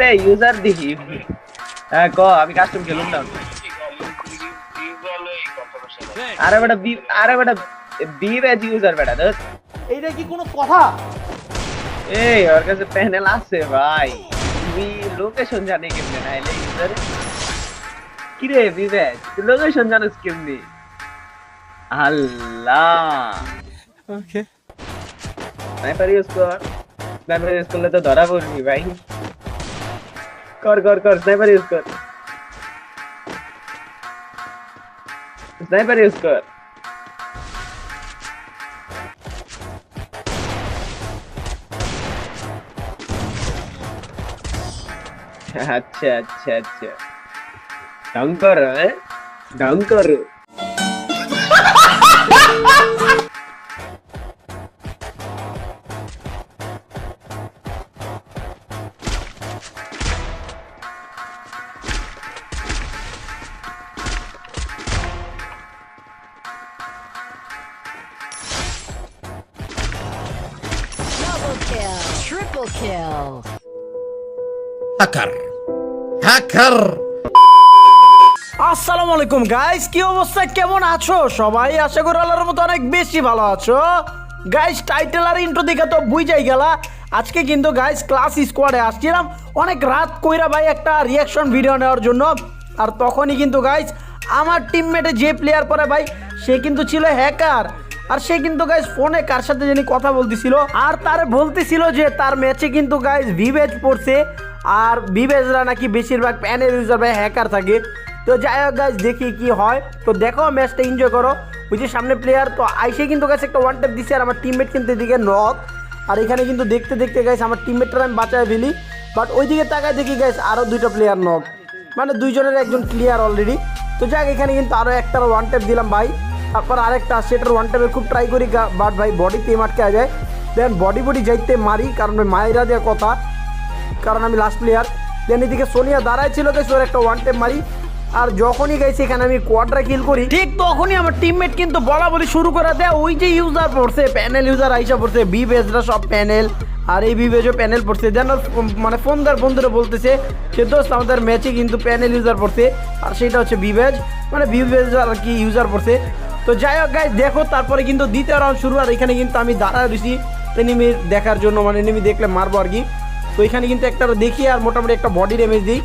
রে ইউজার দিহি হ্যাঁ ক আমি কাস্টম খেলুম না আরে বেটা বি আরে বেটা বি ব্যাচ ইউজার বেটা দেখ এইটা কি কোনো কথা এই ওর কাছে প্যানেল আছে ভাই তুমি লোকেশন জানে কেমনে না এলে ইউজার কি রে বি ব্যাচ তুই লোকেশন জানিস কেমনে আল্লাহ ওকে স্নাইপার ইউজ কর স্নাইপার ইউজ করলে তো ধরা পড়বি ভাই কর কর কর স্নাইপার ইউজ কর স্নাইপার ইউজ কর আচ্ছা আচ্ছা আচ্ছা ঢং কর হ্যাঁ ঢং হ্যাকার হ্যাকার আসসালামু আলাইকুম গাইস কি অবস্থা? কেমন আছো? সবাই আশা করি আল্লাহর মতো অনেক বেশি ভালো আছো। গাইস টাইটেল আর ইন্ট্রো দেখে তো বুঝাই গেলা। আজকে কিন্তু গাইস ক্লাস স্কোয়াডে আসছিলাম। অনেক রাত কইরা ভাই একটা রিয়াকশন ভিডিও নেওয়ার জন্য। আর তখনই কিন্তু গাইস আমার টিমমেটে যে প্লেয়ার পরে ভাই, সে কিন্তু ছিল হ্যাকার আর সে কিন্তু গাইস ফোনে কার সাথে জানি কথা বলতেছিল। আর তার বলতেছিল যে তার ম্যাচে কিন্তু গাইস ভিভেজ পড়ছে। আর ভিভেজরা নাকি বেশিরভাগ প্যানের ইউজার হ্যাকার থাকে। তো যাই হোক গাইজ দেখি কি হয়। তো দেখো ম্যাচটা এনজয় করো। ওই যে সামনে প্লেয়ার তো আইসে কিন্তু গাছ একটা ওয়ান ট্যাপ দিছে আর আমার টিমমেট কিন্তু এদিকে নক আর এখানে কিন্তু দেখতে দেখতে গাইস আমার টিমমেটটা আমি বাঁচায় ফেলি। বাট ওইদিকে তাকায় দেখি গাইস আরও দুইটা প্লেয়ার নক মানে দুইজনের একজন ক্লিয়ার অলরেডি তো যাক, এখানে কিন্তু আরও একটার ওয়ান ট্যাপ দিলাম ভাই। তারপর আরেকটা, সেটার ওয়ান ট্যাপে খুব ট্রাই করি বাট ভাই বডিতে মাটকে যায়। দেন বডি বডি যাইতে মারি, কারণ মায়েরা দেওয়ার কথা। কারণ আমি লাস্ট প্লেয়ার দেন এদিকে সোনিয়া দাঁড়ায় ছিল গেছে ওর একটা ওয়ান টেপ মারি। আর যখনই গেছি, এখানে আমি কোয়াড্রা কিল করি। ঠিক তখনই আমার টিমমেট কিন্তু বলা বলি শুরু করে দেয়, ওই যে ইউজার পড়ছে প্যানেল ইউজার আইসা পড়ছে বি বেজরা সব প্যানেল আর এই বি বেজও প্যানেল পড়ছে। ফ- মানে ফোন দেওয়ার বন্ধুরা বলতেছে যে, দোস্ত, আমাদের ম্যাচে কিন্তু প্যানেল ইউজার পড়ছে। আর সেটা হচ্ছে বি বেজ মানে বি বেজ আর কি ইউজার পড়ছে। তো যাই হোক গাইজ দেখো, তারপরে কিন্তু দ্বিতীয় রাউন্ড শুরু। আর এখানে কিন্তু আমি দাঁড়ায় রয়েছি এনিমির দেখার জন্য। মানে এনিমি দেখলে মারবো আর কি। তো এখানে কিন্তু একটা দেখি আর মোটামুটি একটা বডি ড্যামেজ দিই।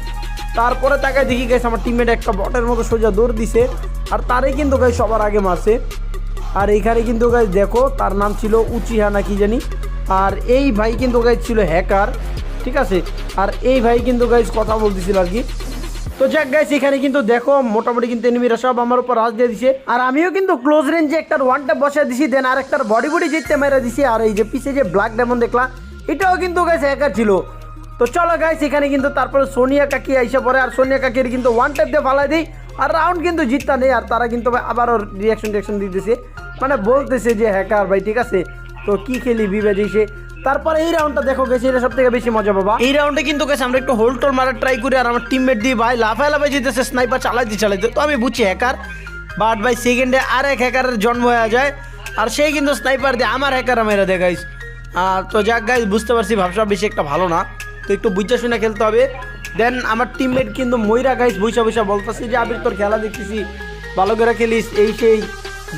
তারপরে তাকে দেখি গেছে আমার টিমমেট একটা বটের মতো সোজা দৌড় দিছে। আর তারই কিন্তু গাই সবার আগে মারছে। আর এইখানে কিন্তু গাই দেখো, তার নাম ছিল উচিহা না কি জানি। আর এই ভাই কিন্তু গাইজ ছিল হ্যাকার ঠিক আছে? আর এই ভাই কিন্তু গাইজ কথা বলতেছিল আর কি। তো যাক গাইস এখানে কিন্তু দেখো, মোটামুটি কিন্তু এনিমিরা সব আমার উপর রাজ দিয়ে দিছে। আর আমিও কিন্তু ক্লোজ রেঞ্জে একটা ওয়ান ট্যাপ বসে দিছি দেন আর একটার বডি বডি জিততে মেরে দিছি। আর এই যে পিছে যে ব্ল্যাক ডায়মন্ড দেখলা এটাও কিন্তু গাইস হ্যাকার ছিল। তো চলো গাইস এখানে কিন্তু তারপরে সোনিয়া কাকি আইসা পড়ে, আর সোনিয়া কাকির কিন্তু ওয়ান ট্যাপ দিয়ে ফালাই দিই, আর রাউন্ড কিন্তু জিততা নেই, আর তারা কিন্তু আবারও রিয়াকশন রিয়াকশন দিতেছে। মানে বলতেছে যে, হ্যাকার ভাই, ঠিক আছে? তো কি খেলি বিবেজ এসে তারপরে এই রাউন্ডটা দেখো গেছে এটা সব থেকে বেশি মজা পাবা। এই রাউন্ডে কিন্তু গেছে আমরা একটু হোল্ড টোল মারার ট্রাই করি, আর আমার টিমমেট দিয়ে ভাই, লাফায় লাফায় যেতেছে স্নাইপার চালাইতে চালাইতে। তো আমি বুঝছি হ্যাকার বাট ভাই সেকেন্ডে আর এক হ্যাকারের জন্ম হয়ে যায়, আর সেই কিন্তু স্নাইপার দিয়ে আমার হ্যাকার মেরে আর তো যাক গাইস বুঝতে পারছি ভাবসা বেশি একটা ভালো না। তো একটু বুঝা শুনে খেলতে হবে। দেন আমার টিমমেট কিন্তু ময়রা গাইস বৈশা বৈশা বলতেছে যে, আবির, তোর খেলা দেখতেছি। ভালো করে খেলিস, এই সেই।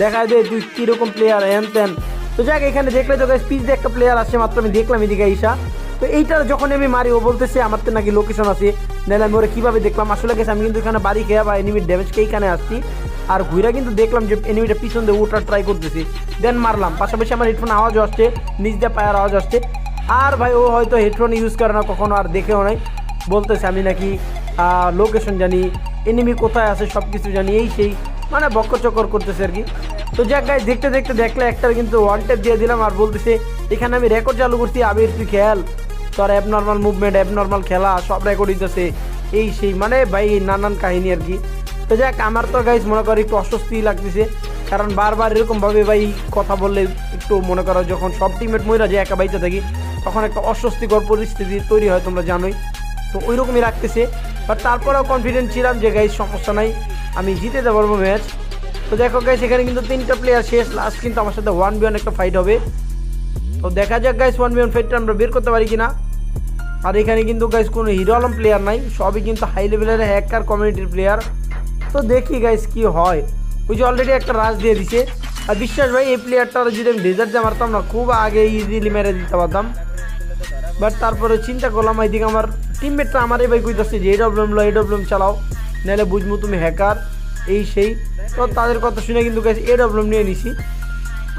দেখা দে তুই কীরকম প্লেয়ার হ্যান ত্যান তো যাক, এখানে দেখলে তো পিচ দিয়ে একটা প্লেয়ার আসছে, মাত্র আমি দেখলাম এদিকে ঈশা। তো এইটা যখন আমি মারি, ও বলতেছে, আমার তো নাকি লোকেশন আছে। নাহলে আমি ওরা কীভাবে দেখলাম? আসলে গেছে আমি কিন্তু এখানে বাড়ি খেয়ে বা এনিমির ড্যামেজকে এইখানে আসছি। আর ঘুরে কিন্তু দেখলাম যে এনিমিটা পিছন দিয়ে ওটা ট্রাই করতেছি। দেন মারলাম। পাশাপাশি আমার হেডফোন আওয়াজও আসছে, নিচ দিয়ে পায়ের আওয়াজ আসছে। আর ভাই, ও হয়তো হেডফোন ইউজ করে না, কখনো আর দেখেও নাই। বলতেছে, আমি নাকি লোকেশন জানি এনিমি কোথায় আছে সব কিছু জানি। এই সেই মানে বক্কর চক্কর করতেছে আর কি। তো যাক গাই দেখতে দেখতে দেখলে একটা কিন্তু ওয়ান টেপ দিয়ে দিলাম আর বলতেছে, এখানে আমি রেকর্ড চালু করছি, আবির, তুই খেয়াল। তোর অ্যাবনর্মাল মুভমেন্ট অ্যাবনর্মাল খেলা, সব রেকর্ড দিতেছে এই সেই মানে ভাই, নানান কাহিনী আর কি। তো যাক, আমার তো গাইজ মনে করি একটু অস্বস্তি লাগতেছে। কারণ বারবার এরকমভাবে ভাই কথা বললে একটু মনে করো যখন সব টিমেট মহিলা যে একা বাইতে থাকি, তখন একটা অস্বস্তিকর পরিস্থিতি তৈরি হয় তোমরা জানোই। তো ওই রকমই রাখতেছে বাট তারপরেও কনফিডেন্ট ছিলাম যে গাইজ সমস্যা নাই, আমি জিতে যেতে পারব ম্যাচ তো দেখো গাইস এখানে কিন্তু তিনটা প্লেয়ার শেষ লাস্ট কিন্তু আমার সাথে ওয়ান বি একটা ফাইট হবে। তো দেখা যাক গাইস ওয়ান বি ওয়ান ফাইটটা আমরা বের করতে পারি কিনা। আর এখানে কিন্তু গাইস কোনো হিরো আলম প্লেয়ার নাই, সবই কিন্তু হাই লেভেলের হ্যাকার কমিউনিটির প্লেয়ার তো দেখি গাইস কি হয়। ওই যে অলরেডি একটা রাজ দিয়ে দিছে। আর বিশ্বাস ভাই, এই প্লেয়ারটা যদি আমি ডেজার্ট মারতাম না, খুব আগে ইজিলি মেরে দিতে পারতাম। বাট তারপরে চিন্তা করলাম, এইদিকে আমার টিমমেটটা আমারই ভাই কইতেছে যে এই ডব্লিউএম লো এই ডব্লিউএম চালাও। নাহলে বুঝব তুমি হ্যাকার এই সেই। তো তাদের কথা শুনে কিন্তু গেছে এ ডব্লিউএম নিয়ে নিছি।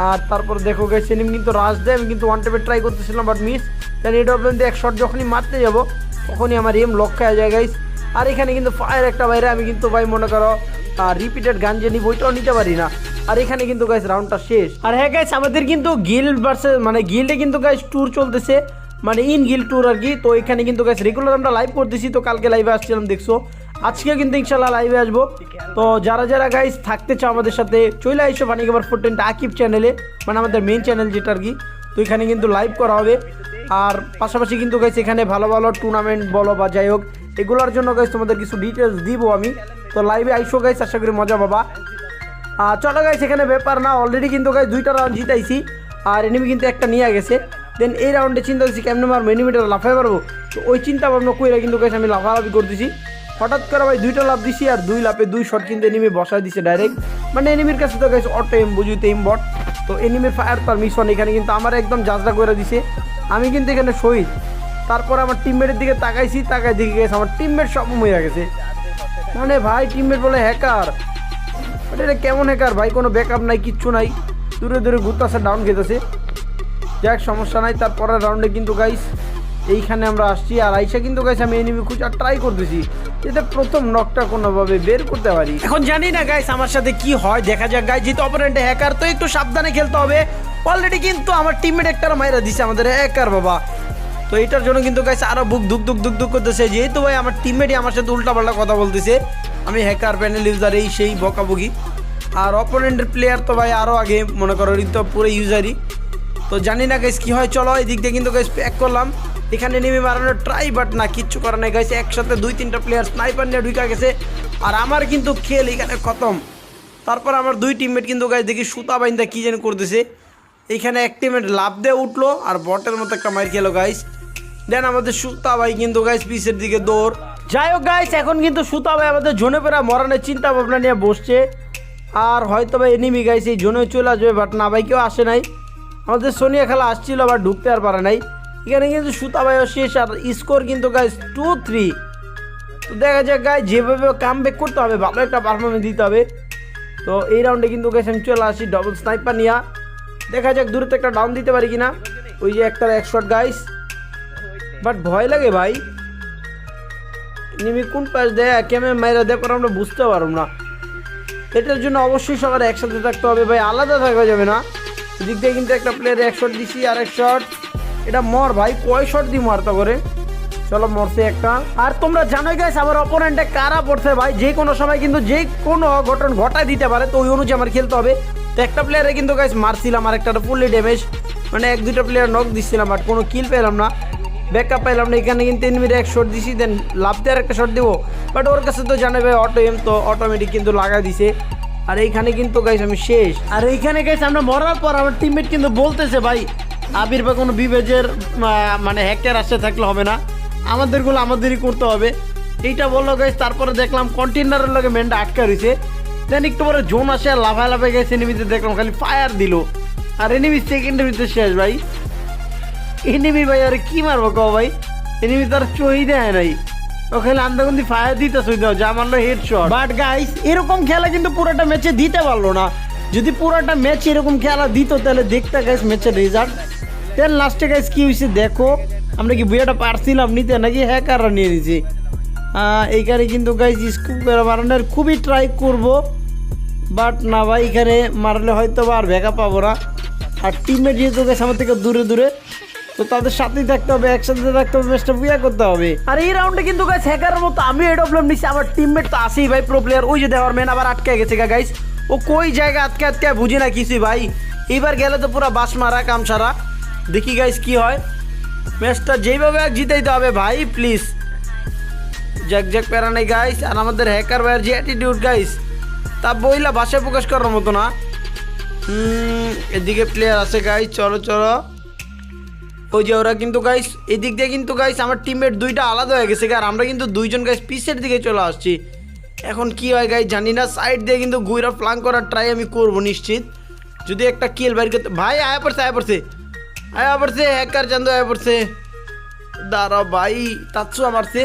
আর তারপর দেখো গেছে এনিমি কিন্তু রাজ দেয়, আমি কিন্তু ওয়ান টেপে ট্রাই করতেছিলাম বাট মিস তাহলে এই ডব্লিউএম দিয়ে এক শট যখনই মারতে যাব, তখনই আমার এম লক্ষ্য হয়ে যায় গাইস আর এখানে কিন্তু ফায়ার একটা বাইরে, আমি কিন্তু ভাই মনে করো রিপিটেড গান যে নিব ওইটাও নিতে পারি না। আর এখানে কিন্তু গাইস রাউন্ডটা শেষ। আর হ্যাঁ গাইস আমাদের কিন্তু গিল্ড ভার্সেস মানে গিল্ডে কিন্তু গাইস ট্যুর চলতেছে। মানে ইন গিল ট্যুর আর কি। তো এখানে কিন্তু গাইস রেগুলার আমরা লাইভ করতেছি, তো কালকে লাইভে আসছিলাম, দেখছ। আজকে কিন্তু ইনশাল্লাহ লাইভে আসব। তো যারা যারা গাইস থাকতে চাও আমাদের সাথে, চলে আইসো ফানি খাবার ফোরটেনটা আকিব চ্যানেলে মানে আমাদের মেইন চ্যানেল যেটা আর কি। তো এখানে কিন্তু লাইভ করা হবে। আর পাশাপাশি কিন্তু গাইস এখানে ভালো ভালো টুর্নামেন্ট বলো বা যাই হোক এগুলোর জন্য গাইস তোমাদের কিছু ডিটেলস দিব আমি। তো লাইভে আইসো গাইস আশা করি মজা পাবা। চলো গাইস এখানে ব্যাপার না অলরেডি কিন্তু গাইস দুইটা রাউন্ড জিতাইছি। আর এনিমি কিন্তু একটা নিয়ে গেছে। দেন এই রাউন্ডে চিন্তা করছি কেমন মারবো এনিমিটা লাফাই পারব তো ওই চিন্তা ভাবনা কইরা কিন্তু গাইস আমি লাফালাফি করতেছি। হঠাৎ করে ভাই দুইটা লাভ দিছি আর দুই লাফে দুই শট কিন্তু এনিমি বসায় দিছে ডাইরেক্ট মানে এনিমির কাছে তো গাইস অটো এম বুঝিতে এম বট তো এনিমির ফায়ার তার মিশন এখানে কিন্তু আমার একদম জাজরা করে দিছে। আমি কিন্তু এখানে শহীদ। তারপর আমার টিমমেটের দিকে তাকাইছি, তাকাই দেখে গেছে আমার টিমমেট সব মরে গেছে। মানে ভাই টিমমেট বলে হ্যাকার এটা কেমন হ্যাকার ভাই, কোনো ব্যাকআপ নাই, কিচ্ছু নাই। দূরে দূরে ঘুরতেছে ডাউন খেতেছে যাক, সমস্যা নাই তারপরের রাউন্ডে কিন্তু গাইস এইখানে আমরা আসছি। আর আইসা কিন্তু গাইস আমি এনিমি খুঁজার ট্রাই করতেছি, যাতে প্রথম নকটা কোনোভাবে বের করতে পারি। এখন জানি না গাইস আমার সাথে কি হয়, দেখা যাক গাইস যেহেতু অপারেন্টে হ্যাকার তো একটু সাবধানে খেলতে হবে। অলরেডি কিন্তু আমার টিমমেট একটা মাইরা দিছে, আমাদের হ্যাকার বাবা। তো এটার জন্য কিন্তু গাইছে আরও বুক দুক দুক দুক দুক করতেছে। যেহেতু ভাই আমার টিমমেটই আমার সাথে উল্টাপাল্টা কথা বলতেছে, আমি হ্যাকার প্যানেল ইউজার এই সেই বকাবকি। আর অপোনেন্টের প্লেয়ার তো ভাই আরও আগে, মনে করো তো পুরো ইউজারই তো জানি না গাইস কি হয়, চলো এই দিক দিয়ে কিন্তু গাইস প্যাক করলাম। এখানে নেমে মারানোর ট্রাই বাট না, কিচ্ছু করার নাই গাইছে একসাথে দুই তিনটা প্লেয়ার স্নাইপার নিয়ে ঢুকা গেছে। আর আমার কিন্তু খেল এখানে খতম। তারপর আমার দুই টিমমেট কিন্তু গাইস দেখি সুতা বাইন্দা কি যেন করতেছে। এইখানে এক টিমমেট লাভ দিয়ে উঠল, আর বটের মতো একটা মার খেলো গাইস দেন আমাদের সুতা ভাই কিন্তু গাইস পিসের দিকে দৌড়। যাই হোক গাইস এখন কিন্তু সুতা ভাই আমাদের জোনে পেরা মরানোর চিন্তা ভাবনা নিয়ে বসছে। আর হয়তো ভাই এনিমি গাইস এই জোনে চলে আসবে বাট না ভাই, কেউ আসে নাই। আমাদের সোনিয়া খেলা আসছিল, আবার ঢুকতে আর পারে নাই। এখানে কিন্তু সুতা ভাইও শেষ, আর স্কোর কিন্তু গাইস টু থ্রি তো দেখা যাক গাই যেভাবে কাম ব্যাক করতে হবে, ভালো একটা পারফরমেন্স দিতে হবে। তো এই রাউন্ডে কিন্তু গাইস আমি চলে আসি ডবল স্নাইপার নিয়া। দেখা যাক দূরত্ব একটা ডাউন দিতে পারি কিনা। ওই যে একটা এক শট গাইস বাট ভয় লাগে ভাই। নিমি কোন পাশ দেয় কেমন মাইরা দেয়, পর আমরা বুঝতে পারব না। এটার জন্য অবশ্যই সবার একসাথে থাকতে হবে ভাই, আলাদা থাকা যাবে না। দিক দিয়ে কিন্তু একটা প্লেয়ারে এক শট দিছি আর এক শট এটা মর ভাই, কয় শট দি মারতা করে? চলো মরছে একটা। আর তোমরা জানোই গাইস আমার অপোনেন্টে কারা পড়ছে ভাই? যে কোনো সময় কিন্তু যে কোনো ঘটন ঘটায় দিতে পারে, তো ওই অনুযায়ী আমার খেলতে হবে। তো একটা প্লেয়ারে কিন্তু গাইস মারছিলাম আর একটা ফুললি ড্যামেজ মানে এক দুটো প্লেয়ার নক দিচ্ছিলাম বাট কোনো কিল পেলাম না। ব্যাকআপ পাইলাম না, এখানে কিন্তু এনিমির এক শট দিছি দেন লাভ দেওয়ার একটা শট দেবো। বাট ওর কাছে তো জানে ভাই অটো এম তো অটোমেটিক কিন্তু লাগাই দিছে। আর এইখানে কিন্তু গাইস আমি শেষ। আর এইখানে গাইস আমরা মরার পর আমার টিমমেট কিন্তু বলতেছে, ভাই, আবির বা কোনো বিবেজের মানে হ্যাক্টার আসতে থাকলে হবে না। আমাদেরগুলো আমাদেরই করতে হবে। এইটা বলল গাইস তারপরে দেখলাম কন্টেনারের লগে মেনটা আটকা রয়েছে। দেন একটু পরে জোন আসে আর লাফায় লাফায় গেছে এনিমিতে দেখলাম, খালি ফায়ার দিল। আর এনিমি সেকেন্ডের ভিতরে শেষ ভাই। এনিমি ভাই, আরে কি মারবো কও ভাই? এনিমি তার চই দেয় নাই। ওখানে আন্দাগন্দি ফায়ার দিতে সুই দাও, যা মারলো হেড শট বাট গাইস এরকম খেলা কিন্তু পুরোটা ম্যাচে দিতে পারল না। যদি পুরোটা ম্যাচ এরকম খেলা দিত, তাহলে দেখতে গাইস ম্যাচের রেজাল্ট দেন লাস্টে গাইস কি হয়েছে দেখো? আমরা কি বুয়াটা পারছিলাম নিতে, নাকি হ্যাকাররা নিয়ে নিয়েছি এইখানে কিন্তু গাইস স্কুপ করে মারানোর খুবই ট্রাই করব। বাট না ভাই, এখানে মারলে হয়তো বা আর ভেকা পাবো না। আর টিমমেট যেহেতু গেছে আমার থেকে দূরে দূরে। তো তাদের সাথেই থাকতে হবে একসাথে থাকতে হবে ম্যাচটা বুয়া করতে হবে। আর এই রাউন্ডে কিন্তু গাইস হ্যাকারের মতো আমি এই প্রবলেম নিচ্ছি আমার টিমমেট তো আসেই ভাই প্রো প্লেয়ার ওই যে দেওয়ার মেন আবার আটকে গেছে গা গাইস ও কই জায়গা আটকে আটকে বুঝি না কিছুই ভাই। এবার গেলে তো পুরো বাস মারা কাম সারা দেখি গাইস কি হয়। ম্যাচটা যেইভাবে হোক জিতাইতে হবে ভাই প্লিজ জ্যাক জ্যাক প্যারা নেই গাইস আর আমাদের হ্যাকার ভাইয়ের যে অ্যাটিটিউড গাইস তা বইলা ভাষায় প্রকাশ করার মতো না। হুম, এদিকে প্লেয়ার আছে গাইস চলো চলো। ওই যে ওরা কিন্তু গাইস এদিক দিয়ে কিন্তু গাইস আমার টিমমেট দুইটা আলাদা হয়ে গেছে আর আমরা কিন্তু দুইজন গাইস পিসের দিকে চলে আসছি। এখন কি হয় গাইস জানি না সাইড দিয়ে কিন্তু গুইরা প্লাং করার ট্রাই আমি করব নিশ্চিত। যদি একটা কিল বাইর করতে ভাই, আয়া পড়ছে আয়া পড়ছে। আয়া পড়ছে হ্যাকার চান্দ আয়া পড়ছে। দাঁড়া ভাই তাৎসু মারছে।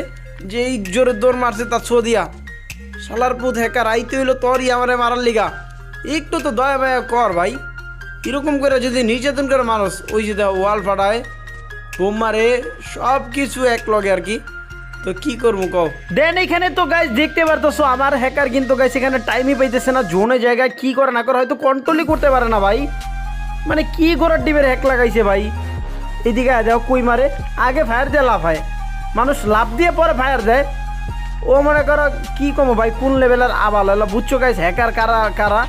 যেই জোরে দৌড় মারছে তাৎসু দিয়া। শালার পুত হ্যাকার আইতে হইল তোরই আমারে মারার লিগা। একটু তো দয়া মায়া কর ভাই। এরকম করে যদি নির্যাতন করে মানুষ, ওই যে ওয়াল ফাটায়, বোম মারে সব কিছু এক লগে আর কি। তো কি করব কও? দেন এখানে তো গাইজ দেখতে পারতেছো, আমার হ্যাকার কিন্তু গাইজ এখানে টাইমই পাইতেছে না, জোনে জায়গায় কি করে না করে হয়তো কন্ট্রোলই করতে পারে না ভাই। মানে কি করার ডিমের হ্যাক লাগাইছে ভাই? এদিকে দেখো কই মারে। আগে ফায়ার দিয়ে লাফায়। মানুষ লাভ দিয়ে পরে ফায়ার দেয়। ও মনে করো কি কমো ভাই, কোন লেভেলের আবাল এলা বুঝছ গাইস হ্যাকার কারা কারা?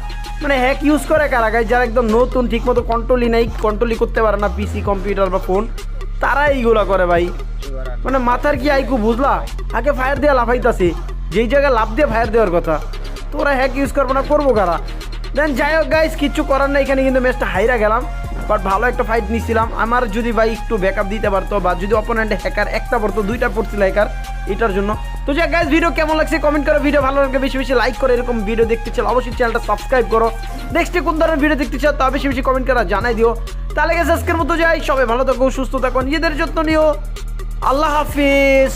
মানে হ্যাক ইউজ করে কারা? গাই যারা একদম নতুন, ঠিকমতো কন্ট্রোলই নেই কন্ট্রোলই করতে পারে না পিসি কম্পিউটার বা ফোন তারা এইগুলা করে ভাই। মানে মাথার কি আইকু বুঝলা? আগে ফায়ার দিয়ে লাফাইতাছে। যেই জায়গায় লাভ দিয়ে ফায়ার দেওয়ার কথা। তোরা হ্যাক ইউজ করব না, করব কারা? দেন যাই হোক গাইস কিচ্ছু করার নেই, এখানে কিন্তু ম্যাচটা হাইরা গেলাম। বাট ভালো একটা ফাইট নিছিলাম। আমার যদি ভাই একটু ব্যাকআপ দিতে পারতো বা যদি অপোনেন্টে হ্যাকার একটা পড়তো, দুইটা পড়ছিল হ্যাকার এটার জন্য। তো যাই গাইস ভিডিও কেমন লাগছে কমেন্ট করো ভিডিও ভালো লাগলে বেশি বেশি লাইক করে এরকম ভিডিও দেখতে চাও, অবশ্যই চ্যানেলটা সাবস্ক্রাইব করো। নেক্সটে কোন ধরনের ভিডিও দেখতে চাও, তা বেশি বেশি কমেন্ট করা জানাই দিও। তাহলে গেছে আজকের মতো যাই, সবাই ভালো থাকো, সুস্থ থাকো, নিজেদের যত্ন নিও। আল্লাহ হাফিজ।